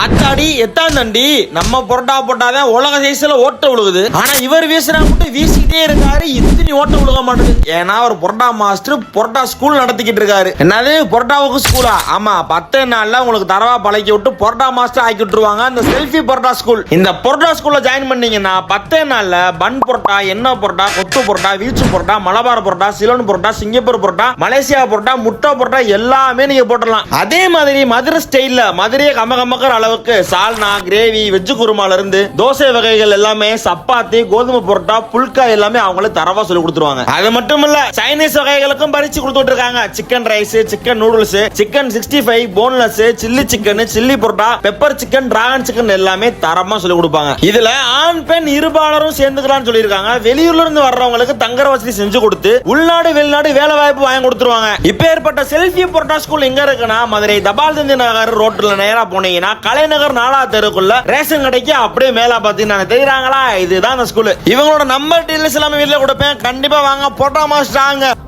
ஆத்தாடி எத்தான் தண்டி நம்ம பொரோட்டா போட்டாதான் உலக சைஸ்ல ஓட்ட விழுகுது. ஆனா இவர் வீசுறா மட்டும் வீசிக்கிட்டே இருக்காரு. இத்தனை ஓட்ட விழுக மாட்டேங்குது ஏன்னா ஒரு பொரோட்டா மாஸ்டர் புரோட்டா ஸ்கூல் நடத்திக்கிட்டு இருக்காரு. என்னது? பொரோட்டாவுக்கு ஸ்கூலா ஆமா பத்து நாள்ல உங்களுக்கு தரவா பழக்கி விட்டு பொரோட்டா மாஸ்டர் ஆக்கி விட்டுருவாங்க. அந்த செல்ஃபி பொரோட்டா ஸ்கூல் இந்த பொரோட்டா ஸ்கூல்ல ஜாயின் பண்ணீங்கன்னா பத்தே நாள்ல பன் புரோட்டா என்ன பொரோட்டா கொத்து புரோட்டா வீச்சு பொரோட்டா மலபார் புரோட்டா சிலோன் புரோட்டா சிங்கப்பூர் புரோட்டா மலேசியா புரோட்டா முட்டை பொரோட்டா எல்லாமே நீங்க போட்டுடலாம். அதே மாதிரி மதுரை ஸ்டைல்ல மதுரையை கம்ம அளவு அளவுக்கு சால்னா கிரேவி வெஜ்ஜு குருமால இருந்து தோசை வகைகள் எல்லாமே சப்பாத்தி கோதுமை புரோட்டா புல்கா எல்லாமே அவங்களே தரவா சொல்லி கொடுத்துருவாங்க. அது மட்டும் இல்ல சைனீஸ் வகைகளுக்கும் பறிச்சு கொடுத்துட்டு இருக்காங்க chicken rice chicken noodles chicken sixty five boneless chilli chicken chilli parotta pepper chicken dragon chicken எல்லாமே தரமா சொல்லி கொடுப்பாங்க. இதுல ஆண் பெண் இருபாலரும் சேர்ந்துக்கலாம்னு சொல்லியிருக்காங்க. வெளியூர்ல இருந்து வர்றவங்களுக்கு தங்குற வசதி செஞ்சு கொடுத்து உள்நாடு வெளிநாடு வேலை வாய்ப்பு வாங்கி கொடுத்துருவாங்க. இப்ப ஏற்பட்ட செல்ஃபி புரோட்டா ஸ்கூல் எங்க இருக்குன்னா மதுரை தபால் தந்தி நகர் ரோட்ல நேரா போனீங்கன்னா தலைநகர் நாலா தெருக்குள்ள ரேஷன் கடைக்கு அப்படியே மேல பாத்தீங்கன்னா தெரியுறாங்களா? இதுதான் அந்த ஸ்கூல் இவங்களோட நம்பர் டீல்ஸ் எல்லாமே வீட்டுல கொடுப்பேன். கண்டிப்பா வாங்க போட்டோ மாஸ்டர்